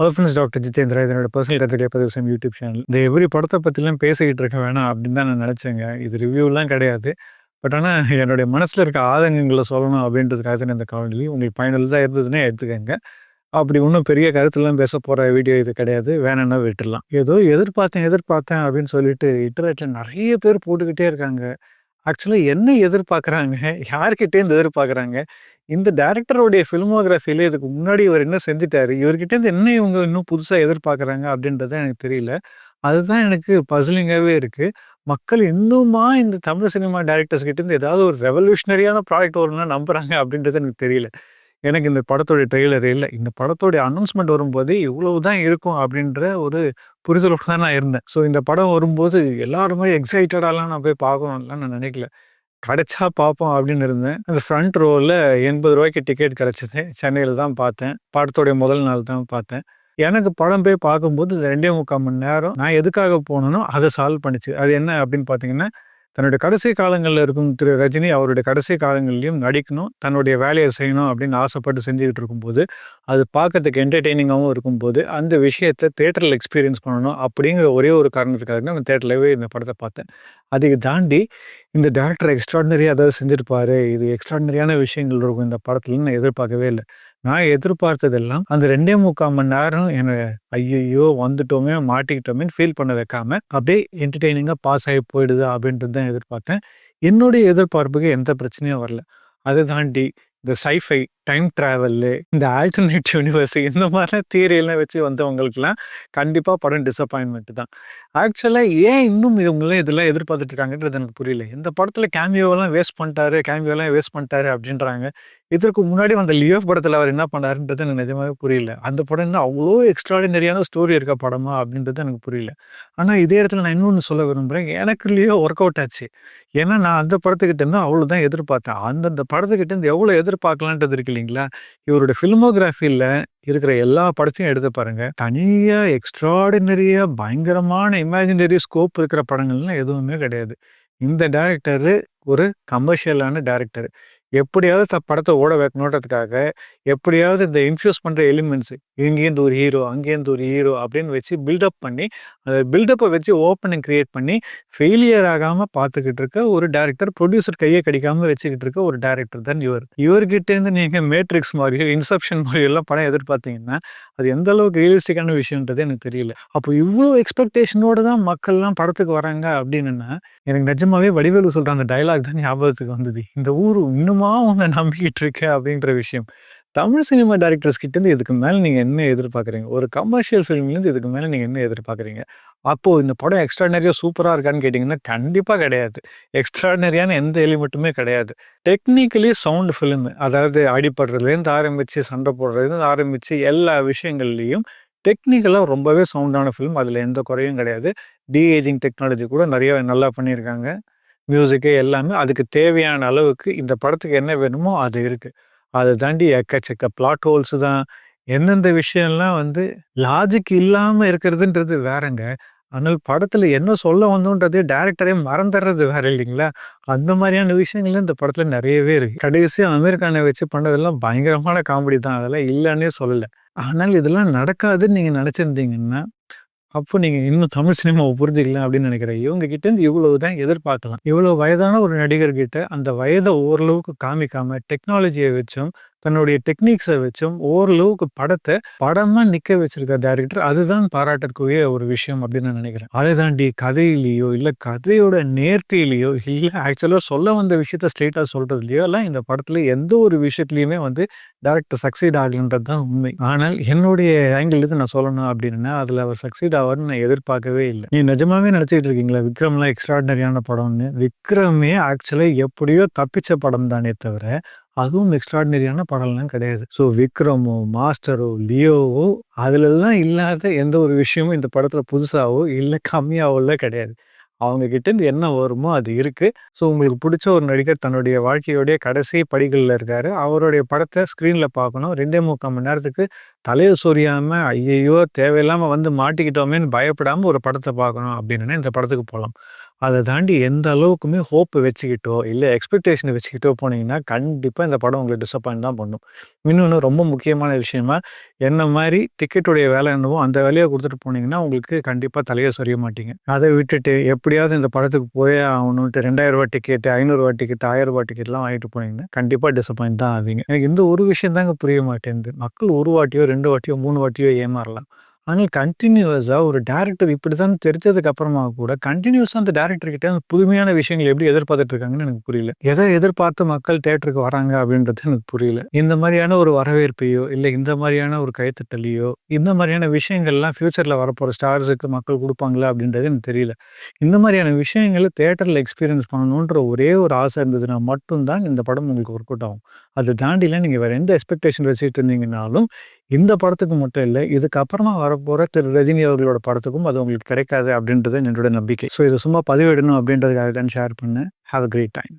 Hello friends doctor Jitendra இதனோட personal கருத்துடைய பதிவு செய்யும் யூடியூப் சேனல் இந்த எவ்ரி படத்தை பற்றிலாம் பேசிக்கிட்டு இருக்க வேணாம் அப்படின்னு தான் நான் நினச்சேங்க. இது ரிவ்யூலாம் கிடையாது. பட் ஆனால் என்னுடைய மனசில் இருக்க ஆதங்கங்களை சொல்லணும் அப்படின்றதுக்காக தான் இந்த காணொலி உங்களுக்கு ஃபைனல்ஸாக இருந்ததுன்னே எடுத்துக்கங்க. அப்படி ஒன்றும் பெரிய கருத்துலாம் பேச போகிற வீடியோ இது கிடையாது. வேணும்னா விட்டுடலாம் ஏதோ எதிர்பார்த்தேன் எதிர்பார்த்தேன் அப்படின்னு சொல்லிட்டு இன்டர்நெட்டில் நிறைய பேர் போட்டுக்கிட்டே இருக்காங்க. ஆக்சுவலாக என்ன எதிர்பார்க்குறாங்க? யார்கிட்டேருந்து எதிர்பார்க்குறாங்க? இந்த டேரக்டருடைய ஃபிலிமோகிராஃபியில் இதுக்கு முன்னாடி இவர் என்ன செஞ்சுட்டாரு? இவர்கிட்டேருந்து என்ன இவங்க இன்னும் புதுசாக எதிர்பார்க்குறாங்க அப்படின்றது எனக்கு தெரியல. அதுதான் எனக்கு பசிலிங்காகவே இருக்குது மக்கள் இன்னுமா இந்த தமிழ் சினிமா டேரக்டர்ஸ் கிட்டேருந்து ஏதாவது ஒரு ரெவல்யூஷனரியான ப்ராடக்ட் வரும்னா நம்புகிறாங்க அப்படின்றது எனக்கு தெரியல. எனக்கு இந்த படத்தோடைய ட்ரெய்லர் இல்லை. இந்த படத்தோடைய அனௌன்ஸ்மெண்ட் வரும்போது இவ்வளவு தான் இருக்கும் அப்படின்ற ஒரு புரிதலோடு தான் நான் இருந்தேன். ஸோ இந்த படம் வரும்போது எல்லாருமே எக்ஸைட்டடாலாம் நான் போய் பார்க்கணும்லாம் நான் நினைக்கல. கிடைச்சா பார்ப்போம் அப்படின்னு இருந்தேன். அந்த ஃப்ரண்ட் ரோவில் எண்பது ரூபாய்க்கு டிக்கெட் கிடச்சிது. சென்னையில் தான் பார்த்தேன். படத்தோடைய முதல் நாள் தான் பார்த்தேன். எனக்கு படம் போய் பார்க்கும்போது ரெண்டே முக்கால் மணி நேரம் நான் எதுக்காக போனேனோ அதை சால்வ் பண்ணிச்சு. அது என்ன அப்படின்னு பார்த்தீங்கன்னா தன்னுடைய கடைசி காலங்களில் இருக்கும் திரு ரஜினி அவருடைய கடைசி காலங்கள்லையும் நடிக்கணும் தன்னுடைய வேலையை செய்யணும் அப்படின்னு ஆசைப்பட்டு செஞ்சுக்கிட்டு இருக்கும்போது அது பார்க்கறதுக்கு என்டர்டெய்னிங்காகவும் இருக்கும்போது அந்த விஷயத்தை தேட்டரில் எக்ஸ்பீரியன்ஸ் பண்ணணும் அப்படிங்கிற ஒரே ஒரு காரணத்துக்காக நான் தேட்டர்லவே இந்த படத்தை பார்த்தேன். அதுக்கு தாண்டி இந்த டேரக்டர் எக்ஸ்ட்ராடினரியாக ஏதாவது செஞ்சுருப்பாரு இது எக்ஸ்ட்ராடினரியான விஷயங்கள் இருக்கும் இந்த படத்துலன்னு நான் எதிர்பார்க்கவே இல்லை. நான் எதிர்பார்த்ததெல்லாம் அந்த ரெண்டே முக்கால் மணி நேரம் என்னை ஐயையோ வந்துட்டோமே மாட்டிக்கிட்டோமே ஃபீல் பண்ண வைக்காம அப்படியே என்டர்டெய்னிங்காக பாஸ் ஆகி போயிடுது அப்படின்றது தான் எதிர்பார்த்தேன். என்னுடைய எதிர்பார்ப்புக்கு எந்த பிரச்சனையும் வரல. அதை தாண்டி இந்த சைஃபை டைம் ட்ராவல்லு இந்த ஆல்டர்னேட் யூனிவர்ஸ் இந்த மாதிரிலாம் தியரியெல்லாம் வச்சு வந்தவங்களுக்குலாம் கண்டிப்பாக படம் டிசப்பாயின்மெண்ட் தான். ஆக்சுவலாக ஏன் இன்னும் இவங்களாம் இதெல்லாம் எதிர்பார்த்துட்டு இருக்காங்கன்றது எனக்கு புரியல. இந்த படத்தில் கேமியோவெல்லாம் வேஸ்ட் பண்ணிட்டாரு கேமியோலாம் வேஸ்ட் பண்ணிட்டாரு அப்படின்றாங்க. இதற்கு முன்னாடி வந்த லியோ படத்தில் அவர் என்ன பண்ணாருன்றது எனக்கு நிஜமாவே புரியல. அந்த படம் என்ன அவ்வளோ எக்ஸ்ட்ராடினரியான ஸ்டோரி இருக்க படமா அப்படின்றது எனக்கு புரியல. ஆனால் இதே இடத்துல நான் இன்னொன்று சொல்ல விரும்புகிறேன் எனக்கு லியோ ஒர்க் அவுட் ஆச்சு. ஏன்னா நான் அந்த படத்துக்கிட்டேருந்து அவ்வளோ தான் எதிர்பார்த்தேன். அந்தந்த படத்துக்கிட்டேருந்து எவ்வளோ எவ்வளோ எதிர்பார்க்கலான்றது இருக்கு இல்லைங்களா? இவரோட ஃபில்மோகிராஃபியில் இருக்கிற எல்லா படத்தையும் எடுத்து பாருங்க. தனியாக எக்ஸ்ட்ராடினரியா பயங்கரமான இமேஜினரி ஸ்கோப் இருக்கிற படங்கள்லாம் எதுவுமே கிடையாது. இந்த டேரக்டரு ஒரு கமர்ஷியலான டேரக்டர் எப்படியாவது த படத்தை ஓட வைக்கணுன்றதுக்காக எப்படியாவது இந்த இன்ஃபியூஸ் பண்ணுற எலிமெண்ட்ஸ் இங்கேருந்து ஒரு ஹீரோ அங்கேருந்து ஒரு ஹீரோ அப்படின்னு வச்சு பில்டப் பண்ணி அந்த பில்டப்பை வச்சு ஓப்பனிங் க்ரியேட் பண்ணி ஃபெயிலியர் ஆகாமல் பார்த்துக்கிட்டு இருக்க ஒரு டேரக்டர் ப்ரொடியூசர் கையை கடிக்காமல் வச்சுக்கிட்டு இருக்க ஒரு டேரக்டர் தான் இவர். இவர்கிட்டேருந்து நீங்கள் மேட்ரிக்ஸ் மாதிரியோ இன்செப்ஷன் மாதிரியோ எல்லாம் படம் எதிர்பார்த்தீங்கன்னா அது எந்த அளவுக்கு ரியலிஸ்டிக்கான விஷயன்றது எனக்கு தெரியல. அப்போ இவ்வளோ எக்ஸ்பெக்டேஷனோடு தான் மக்கள்லாம் படத்துக்கு வராங்க அப்படின்னா எனக்கு நிஜமாவே வடிவேலு சொல்கிற அந்த டைலாக் தான் ஞாபகத்துக்கு வந்தது. இந்த ஊர் இன்னுமா உன்னை நம்பிக்கிட்டு இருக்கேன் அப்படின்ற விஷயம். தமிழ் சினிமா டேரக்டர்ஸ் கிட்டேருந்து இதுக்கு மேலே நீங்கள் என்ன எதிர்பார்க்குறீங்க? ஒரு கமர்ஷியல் ஃபிலிம்லேருந்து இதுக்கு மேலே நீங்கள் என்ன எதிர்பார்க்குறீங்க? அப்போது இந்த படம் எக்ஸ்ட்ராடனரியாக சூப்பராக இருக்கான்னு கேட்டிங்கன்னா கண்டிப்பாக கிடையாது. எக்ஸ்ட்ராடனரியான எந்த எலிமெண்ட்டுமே கிடையாது. டெக்னிக்கலி சவுண்ட் ஃபிலிம் அதாவது அடிப்படுறதுலேருந்து ஆரம்பித்து சண்டை போடுறதுலேருந்து ஆரம்பித்து எல்லா விஷயங்கள்லேயும் டெக்னிக்கலாக ரொம்பவே சவுண்டான ஃபிலிம் அதில் எந்த குறையும் கிடையாது. டிஏஜிங் டெக்னாலஜி கூட நிறைய நல்லா பண்ணியிருக்காங்க. மியூசிக்கு எல்லாமே அதுக்கு தேவையான அளவுக்கு இந்த படத்துக்கு என்ன வேணுமோ அது இருக்குது அதை தாண்டி எக்கச்சக்க பிளாட் ஹோல்ஸ் தான். எந்தெந்த விஷயம்லாம் வந்து லாஜிக் இல்லாமல் இருக்கிறதுன்றது வேறங்க. ஆனால் படத்தில் என்ன சொல்ல வந்தோன்றதே டேரக்டரே மறந்துடுறது வேற இல்லைங்களா? அந்த மாதிரியான விஷயங்கள் இந்த படத்தில் நிறையவே இருக்குது கடைசியாக அமெரிக்கானை வச்சு பண்ணதெல்லாம் பயங்கரமான காமெடி தான். அதெல்லாம் இல்லைன்னே சொல்லலை. ஆனால் இதெல்லாம் நடக்காதுன்னு நீங்கள் நினச்சிருந்தீங்கன்னா அப்போ நீங்கள் இன்னும் தமிழ் சினிமாவை புரிஞ்சுக்கலாம் அப்படின்னு நினைக்கிறேன் இவங்க கிட்டேருந்து இவ்வளவு தான் எதிர்பார்க்கலாம். இவ்வளோ வயதான ஒரு நடிகர்கிட்ட அந்த வயதை ஓரளவுக்கு காமிக்காம டெக்னாலஜியை வச்சும் தன்னுடைய டெக்னிக்ஸை வச்சும் ஓரளவுக்கு படத்தை படமா நிக்க வச்சிருக்க டேரக்டர் அதுதான் பாராட்டக்கூடிய ஒரு விஷயம் அப்படின்னு நான் நினைக்கிறேன். அதை தாண்டி கதையிலேயோ இல்ல கதையோட நேர்த்தியிலேயோ இல்ல ஆக்சுவலா சொல்ல வந்த விஷயத்த ஸ்ட்ரெயிட்டா சொல்றதுலையோ எல்லாம் இந்த படத்துல எந்த ஒரு விஷயத்துலயுமே வந்து டேரக்டர் சக்சீட் ஆகலன்றது தான் உண்மை. ஆனால் என்னுடைய ஆங்கிள் நான் சொல்லணும் அப்படின்னா அதுல அவர் சக்சீட் ஆவார்னு நான் எதிர்பார்க்கவே இல்லை. நீ நிஜமாவே நினைச்சிட்டு இருக்கீங்களா விக்ரம்லாம் எக்ஸ்ட்ராடினரியான படம்னு? விக்ரமே ஆக்சுவலா எப்படியோ தப்பிச்ச படம் தானே தவிர அதுவும் எக்ஸ்ட்ராடினரியான படம்லாம் கிடையாது. ஸோ விக்ரமோ மாஸ்டரோ லியோவோ அதுலலாம் இல்லாத எந்த ஒரு விஷயமும் இந்த படத்தில் புதுசாகவோ இல்லை கம்மியாகவோ கிடையாது. அவங்க கிட்டேருந்து என்ன வருமோ அது இருக்குது ஸோ உங்களுக்கு பிடிச்ச ஒரு நடிகர் தன்னுடைய வாழ்க்கையோடைய கடைசி படிகளில் இருக்கார். அவருடைய படத்தை ஸ்க்ரீனில் பார்க்கணும். ரெண்டே முக்கால் மணி நேரத்துக்கு தலையை சொரியாமல் ஐயையோ தேவையில்லாமல் வந்து மாட்டிக்கிட்டோமேன்னு பயப்படாமல் ஒரு படத்தை பார்க்கணும் அப்படின்னா இந்த படத்துக்கு போகலாம் அதை தாண்டி எந்த அளவுக்குமே ஹோப் வச்சுக்கிட்டோ, இல்லை எக்ஸ்பெக்டேஷனை வச்சுக்கிட்டோ போனீங்கன்னா, கண்டிப்பாக இந்த படம் உங்களை டிசப்பாயிண்ட் தான் பண்ணும். இன்னொன்று ரொம்ப முக்கியமான விஷயமா, என்ன மாதிரி டிக்கெட்டுடைய வேலை என்னவோ அந்த வேலையை கொடுத்துட்டு போனீங்கன்னா, உங்களுக்கு கண்டிப்பாக தலையை சொரிய மாட்டீங்க. அதை விட்டுட்டு எப்படியாவது இந்த படத்துக்கு போயே ஆகணும்ட்டு ரெண்டாயிரரூபா டிக்கெட்டு ஐநூறுரூவா டிக்கெட், ஆயிரரூபா டிக்கெட்லாம் வாங்கிட்டு போனீங்கன்னா, கண்டிப்பாக டிசப்பாயிண்ட் தான் ஆவீங்க. எனக்கு இந்த ஒரு விஷயம் தாங்க புரிய மாட்டேங்குது மக்கள் ஒரு வாட்டியோ, ரெண்டு வாட்டியோ, மூணு வாட்டியோ ஏமாறலாம். ஆனால் கண்டினியூஸாக ஒரு டேரக்டர் இப்படி தான் தெரிஞ்சதுக்கு அப்புறமா கூட, கண்டினியூஸாக அந்த டைரக்டர் கிட்ட புதுமையான விஷயங்கள் எப்படி எதிர்பார்த்துட்டு இருக்காங்கன்னு எனக்கு புரியல. எதை எதிர்பார்த்து மக்கள் தியேட்டருக்கு வராங்க அப்படின்றது எனக்கு புரியல. இந்த மாதிரியான ஒரு வரவேற்பையோ, இல்லை இந்த மாதிரியான ஒரு கைத்தட்டலையோ, இந்த மாதிரியான விஷயங்கள்லாம் ஃபியூச்சரில் வரப்போகிற ஸ்டார்ஸுக்கு மக்கள் கொடுப்பாங்களா அப்படின்றது எனக்கு தெரியல. இந்த மாதிரியான விஷயங்களை தேட்டரில் எக்ஸ்பீரியன்ஸ் பண்ணணுன்ற ஒரே ஒரு ஆசை இருந்ததுன்னா மட்டும்தான் இந்த படம் உங்களுக்கு ஒர்க் அவுட் ஆகும். அதை தாண்டிலாம் நீங்கள் வேறு எந்த எக்ஸ்பெக்டேஷன் வச்சுட்டு இருந்தீங்கனாலும், இந்த படத்துக்கு மட்டும் இல்லை இதுக்கப்புறமா வரப்போற திரு ரஜினி அவர்களோட படத்துக்கும் அது உங்களுக்கு கிடைக்காது அப்படின்றது என்னோட நம்பிக்கை. ஸோ இது சும்மா பதிவிடணும் அப்படின்றதுக்காக தான் ஷேர் பண்ணேன். Have a great time.